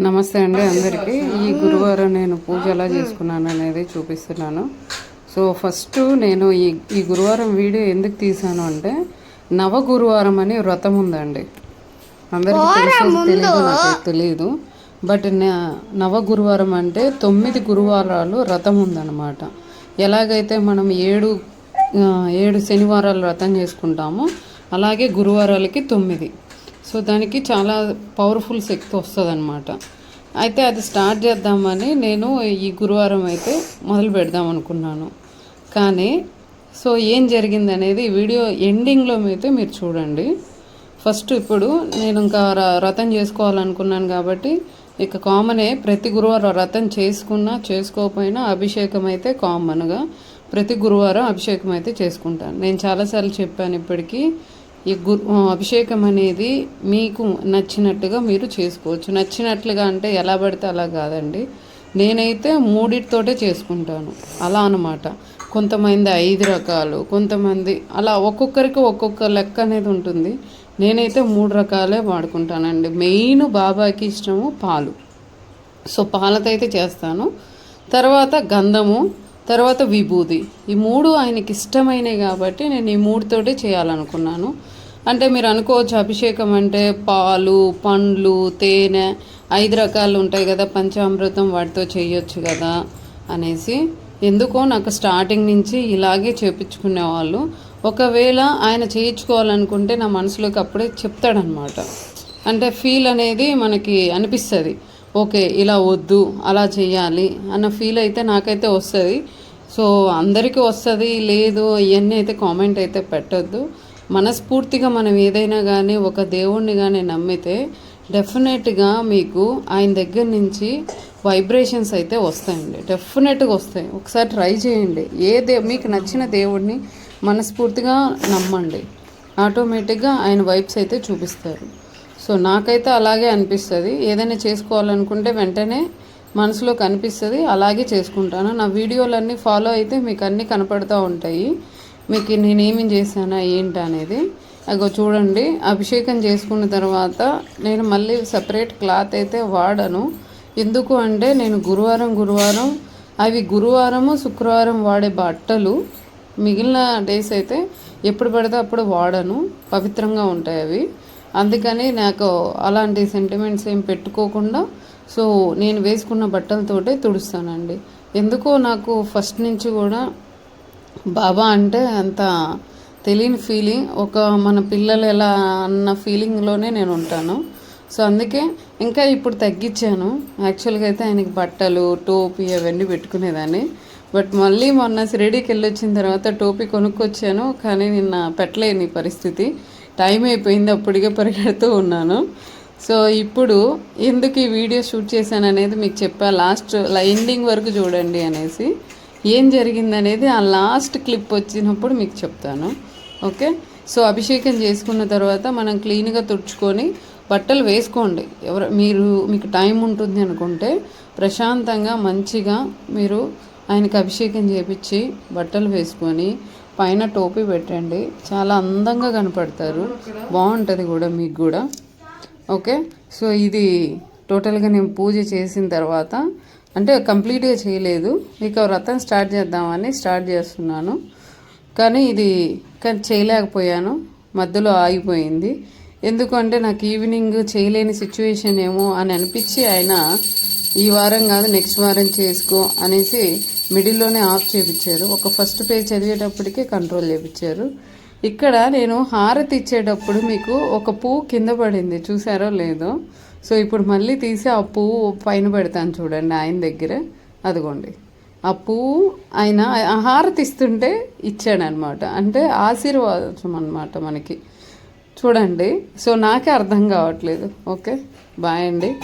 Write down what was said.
నమస్తే అండి అందరికీ. ఈ గురువారం నేను పూజ ఎలా చేసుకున్నాను అనేది చూపిస్తున్నాను. సో ఫస్ట్ నేను ఈ ఈ గురువారం వీడియో ఎందుకు తీసాను అంటే నవ గురువారం అని వ్రతం ఉందండి. అందరికీ తెలుసో తెలియదు నాకు తెలియదు బట్ నవ గురువారం అంటే తొమ్మిది గురువారాలు వ్రతం ఉందన్నమాట. ఎలాగైతే మనం ఏడు ఏడు శనివారాలు వ్రతం చేసుకుంటామో అలాగే గురువారాలకి తొమ్మిది. సో దానికి చాలా పవర్ఫుల్ శక్తి వస్తుంది అయితే అది స్టార్ట్ చేద్దామని నేను ఈ గురువారం అయితే మొదలు పెడదాం అనుకున్నాను. కానీ సో ఏం జరిగింది అనేది వీడియో ఎండింగ్లో అయితే మీరు చూడండి. ఫస్ట్ ఇప్పుడు నేను ఇంకా ర- చేసుకోవాలనుకున్నాను కాబట్టి ఇక కామనే ప్రతి గురువారం రథం చేసుకున్నా చేసుకోకపోయినా అభిషేకం అయితే కామన్గా ప్రతి గురువారం అభిషేకం అయితే చేసుకుంటాను. నేను చాలాసార్లు చెప్పాను ఇప్పటికీ ఈ గురు అభిషేకం అనేది మీకు నచ్చినట్టుగా మీరు చేసుకోవచ్చు. నచ్చినట్లుగా అంటే ఎలా పడితే అలా కాదండి. నేనైతే మూడిటితోటే చేసుకుంటాను. అలా అనమాట కొంతమంది ఐదు రకాలు కొంతమంది అలా ఒక్కొక్కరికి ఒక్కొక్క లెక్క అనేది ఉంటుంది. నేనైతే మూడు రకాలే వాడుకుంటానండి. మెయిన్ బాబాకి ఇష్టము పాలు. సో పాలతో అయితే చేస్తాను. తర్వాత గంధము తర్వాత విభూది ఈ మూడు ఆయనకి ఇష్టమైనవి కాబట్టి నేను ఈ మూడుతోటే చేయాలనుకున్నాను. అంటే మీరు అనుకోవచ్చు అభిషేకం అంటే పాలు పండ్లు తేనె ఐదు రకాలు ఉంటాయి కదా పంచామృతం వాటితో చేయొచ్చు కదా అనేసి. ఎందుకో నాకు స్టార్టింగ్ నుంచి ఇలాగే చేపించుకునేవాళ్ళు. ఒకవేళ ఆయన చేయించుకోవాలనుకుంటే నా మనసులోకి అప్పుడే చెప్తాడనమాట. అంటే ఫీల్ అనేది మనకి అనిపిస్తుంది. ఓకే ఇలా వద్దు అలా చేయాలి అన్న ఫీల్ అయితే నాకైతే వస్తుంది. సో అందరికీ వస్తుంది లేదు ఇవన్నీ అయితే కామెంట్ అయితే పెట్టద్దు. మనస్ఫూర్తిగా మనం ఏదైనా కానీ ఒక దేవుణ్ణి కానీ నమ్మితే డెఫినెట్గా మీకు ఆయన దగ్గర నుంచి వైబ్రేషన్స్ అయితే వస్తాయండి. డెఫినెట్గా వస్తాయి. ఒకసారి ట్రై చేయండి. ఏ దే మీకు నచ్చిన దేవుడిని మనస్ఫూర్తిగా నమ్మండి. ఆటోమేటిక్గా ఆయన వైబ్స్ అయితే చూపిస్తారు. సో నాకైతే అలాగే అనిపిస్తుంది. ఏదైనా చేసుకోవాలనుకుంటే వెంటనే మనసులో కనిపిస్తుంది. అలాగే చేసుకుంటాను. నా వీడియోలన్నీ ఫాలో అయితే మీకు అన్నీ కనపడుతూ ఉంటాయి. మీకు నేనేమి చేశానా ఏంటి అనేది. అగో చూడండి. అభిషేకం చేసుకున్న తర్వాత నేను మళ్ళీ సపరేట్ క్లాత్ అయితే వాడను. ఎందుకు అంటే నేను గురువారం గురువారం అవి గురువారము శుక్రవారం వాడే బట్టలు మిగిలిన డేస్ అయితే ఎప్పుడు పడితే అప్పుడు వాడను. పవిత్రంగా ఉంటాయి అవి. అందుకని నాకు అలాంటి సెంటిమెంట్స్ ఏం పెట్టుకోకుండా సో నేను వేసుకున్న బట్టలతోటే తుడుస్తానండి. ఎందుకో నాకు ఫస్ట్ నుంచి కూడా బాబా అంటే అంత తెలియని ఫీలింగ్ ఒక మన పిల్లలు ఎలా అన్న ఫీలింగ్లోనే నేను ఉంటాను. సో అందుకే ఇంకా ఇప్పుడు తగ్గించాను. యాక్చువల్గా అయితే ఆయనకి బట్టలు టోపీ అవన్నీ పెట్టుకునేదాన్ని. బట్ మళ్ళీ మొన్న షిరిడీకి వెళ్ళొచ్చిన తర్వాత టోపీ కొనుక్కొచ్చాను కానీ నిన్న పెట్టలేని పరిస్థితి. టైం అయిపోయింది అప్పటికే పరిగెడుతూ ఉన్నాను. సో ఇప్పుడు ఎందుకు ఈ వీడియో షూట్ చేశాను అనేది మీకు చెప్పా. లాస్ట్ ఎండింగ్ వరకు చూడండి అనేసి. ఏం జరిగింది అనేది ఆ లాస్ట్ క్లిప్ వచ్చినప్పుడు మీకు చెప్తాను. ఓకే? సో అభిషేకం చేసుకున్న తర్వాత మనం క్లీన్గా తుడుచుకొని బట్టలు వేసుకోండి. ఎవరు మీరు మీకు టైం ఉంటుంది అనుకుంటే ప్రశాంతంగా మంచిగా మీరు ఆయనకి అభిషేకం చేపించి బట్టలు వేసుకొని పైన టోపీ పెట్టండి. చాలా అందంగా కనపడతారు. బాగుంటుంది కూడా మీకు కూడా. ఓకే? సో ఇది టోటల్గా నేను పూజ చేసిన తర్వాత అంటే కంప్లీట్గా చేయలేదు. ఇక వ్రతం స్టార్ట్ చేద్దామని స్టార్ట్ చేస్తున్నాను. కానీ ఇది కానీ చేయలేకపోయాను. మధ్యలో ఆగిపోయింది. ఎందుకంటే నాకు ఈవినింగ్ చేయలేని సిచ్యువేషన్ ఏమో అని అనిపించి ఆయన ఈ వారం కాదు నెక్స్ట్ వారం చేసుకో అనేసి మిడిల్లోనే ఆఫ్ చేపించారు ఒక ఫస్ట్ పేజ్ చదివేటప్పటికే కంట్రోల్ చేపించారు ఇక్కడ నేను హారతి ఇచ్చేటప్పుడు మీకు ఒక పువ్వు కింద పడింది చూసారో లేదో? సో ఇప్పుడు మళ్ళీ తీసి ఆ పువ్వు పైన పెడతాను చూడండి ఆయన దగ్గర. అదిగోండి. ఆ పువ్వు ఆయన ఆ హారతి ఇస్తుంటే ఇచ్చాడనమాట. అంటే ఆశీర్వాదం అనమాట మనకి. చూడండి. సో నాకే అర్థం కావట్లేదు. ఓకే? బాయ్ అండి.